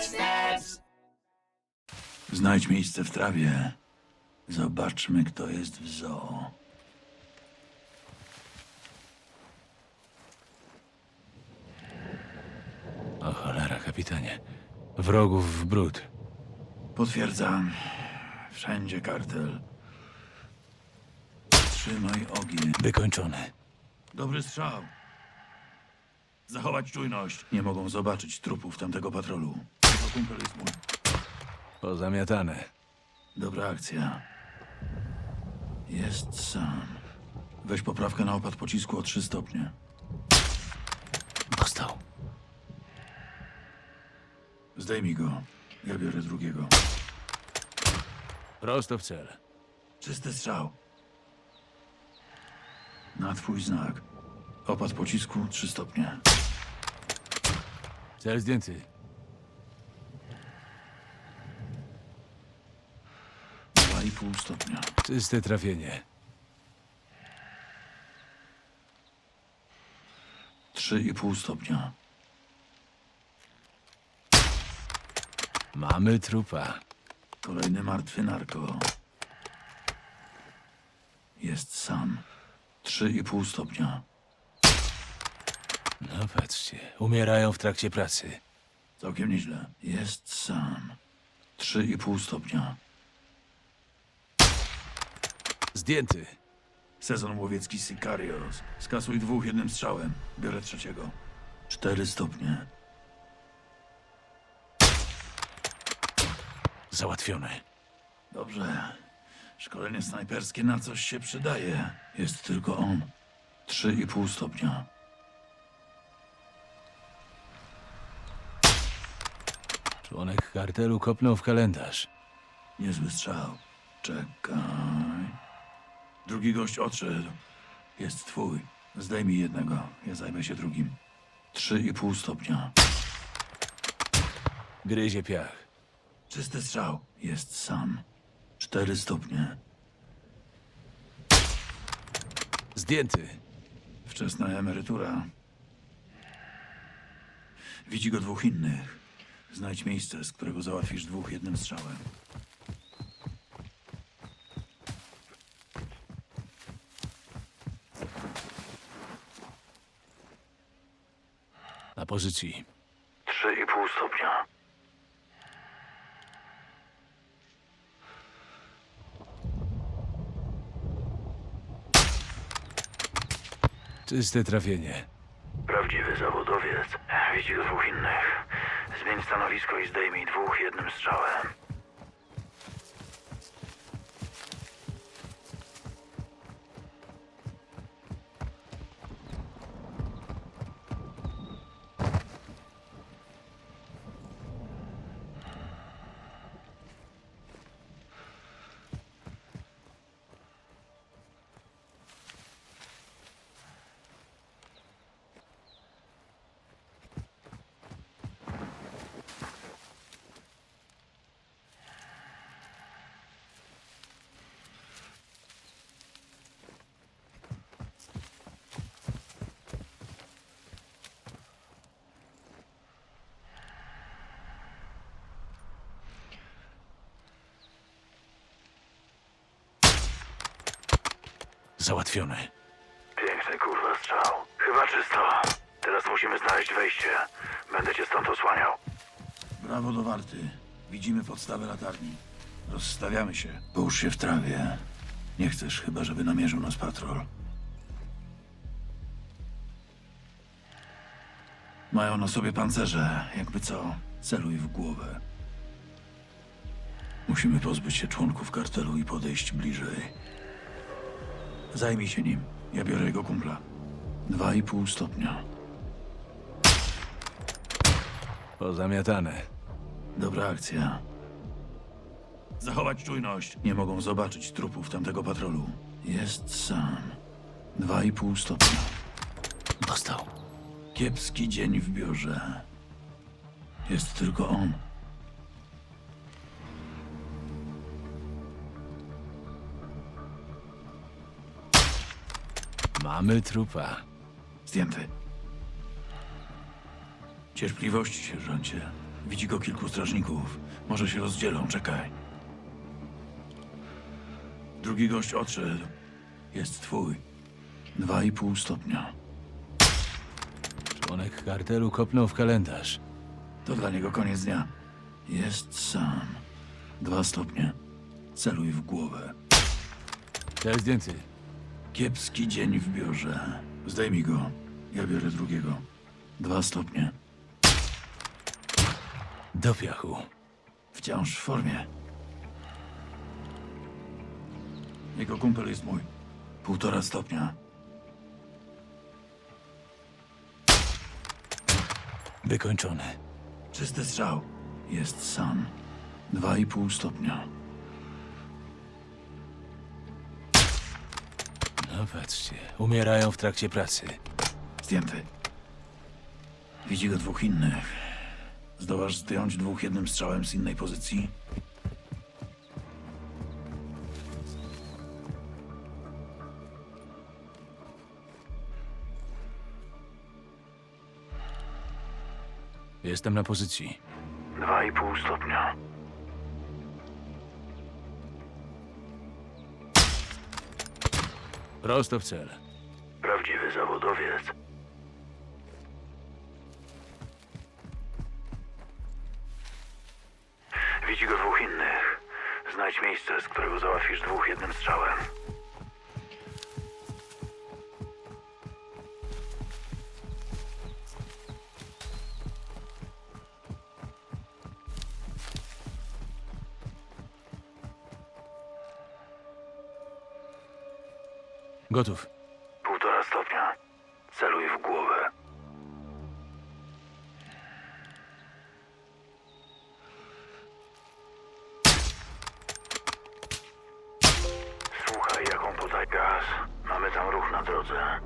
footsteps. Znajdź miejsce w trawie. Zobaczmy, kto jest w zoo. O cholera, kapitanie. Wrogów w brud. Potwierdzam. Wszędzie kartel. Trzymaj ogień. Wykończony. Dobry strzał. Zachować czujność. Nie mogą zobaczyć trupów tamtego patrolu. To kumpel jest mój. Pozamiatane. Dobra akcja. Jest sam. Weź poprawkę na opad pocisku o 3 stopnie. Dostał. Zdejmij go. Ja biorę drugiego. Prosto w cel. Czysty strzał. Na twój znak. Opad pocisku 3 stopnie. Cel zdjęty. Dwa i pół stopnia. Czyste trafienie. Trzy i pół stopnia. Mamy trupa. Kolejny martwy narko. Jest sam. Trzy i pół stopnia. No patrzcie, umierają w trakcie pracy. Całkiem nieźle. Jest sam. Trzy i pół stopnia. Zdjęty. Sezon łowiecki Sicarios. Skasuj dwóch jednym strzałem. Biorę trzeciego. Cztery stopnie. Załatwiony. Dobrze. Szkolenie snajperskie na coś się przydaje. Jest tylko on. Trzy i pół stopnia. Członek kartelu kopnął w kalendarz. Niezły strzał. Czekaj. Drugi gość odszedł. Jest twój. Zdejmij jednego. Ja zajmę się drugim. Trzy i pół stopnia. Gryzie piach. Czysty strzał. Jest sam. Cztery stopnie. Zdjęty. Wczesna emerytura. Widzi go dwóch innych. Znajdź miejsce, z którego załatwisz dwóch jednym strzałem. Na pozycji. Trzy i pół stopnia. Czyste trafienie. Prawdziwy zawodowiec. Widzi dwóch innych. Zmień stanowisko i zdejmij dwóch jednym strzałem. Załatwiony. Piękny kurwa strzał. Chyba czysto. Teraz musimy znaleźć wejście. Będę cię stąd osłaniał. Brawo do warty. Widzimy podstawę latarni. Rozstawiamy się. Połóż się w trawie. Nie chcesz chyba, żeby namierzył nas patrol. Mają na sobie pancerze. Jakby co, celuj w głowę. Musimy pozbyć się członków kartelu i podejść bliżej. Zajmij się nim. Ja biorę jego kumpla. Dwa i pół stopnia. Pozamiatane. Dobra akcja. Zachować czujność. Nie mogą zobaczyć trupów tamtego patrolu. Jest sam. Dwa i pół stopnia. Dostał. Kiepski dzień w biurze. Jest tylko on. Mamy trupa. Zdjęty. Cierpliwości, sierżancie. Widzi go kilku strażników. Może się rozdzielą, czekaj. Drugi gość odszedł. Jest twój. Dwa i pół stopnia. Członek kartelu kopnął w kalendarz. To dla niego koniec dnia. Jest sam. Dwa stopnie. Celuj w głowę. Cel zdjęty. Kiepski dzień w biurze. Zdejmij go. Ja biorę drugiego. Dwa stopnie. Do piachu. Wciąż w formie. Jego kumpel jest mój. Półtora stopnia. Wykończony. Czysty strzał. Jest sam. Dwa i pół stopnia. Patrzcie, umierają w trakcie pracy. Zdjęty. Widzi go dwóch innych. Zdołasz zdjąć dwóch jednym strzałem z innej pozycji? Jestem na pozycji. Dwa i pół stopnia. Prosto w cel. Prawdziwy zawodowiec. Widzi go dwóch innych. Znajdź miejsce, z którego załatwisz dwóch jednym strzałem. Gotów. Półtora stopnia. Celuj w głowę. Słuchaj, jaką podaj gaz. Mamy tam ruch na drodze.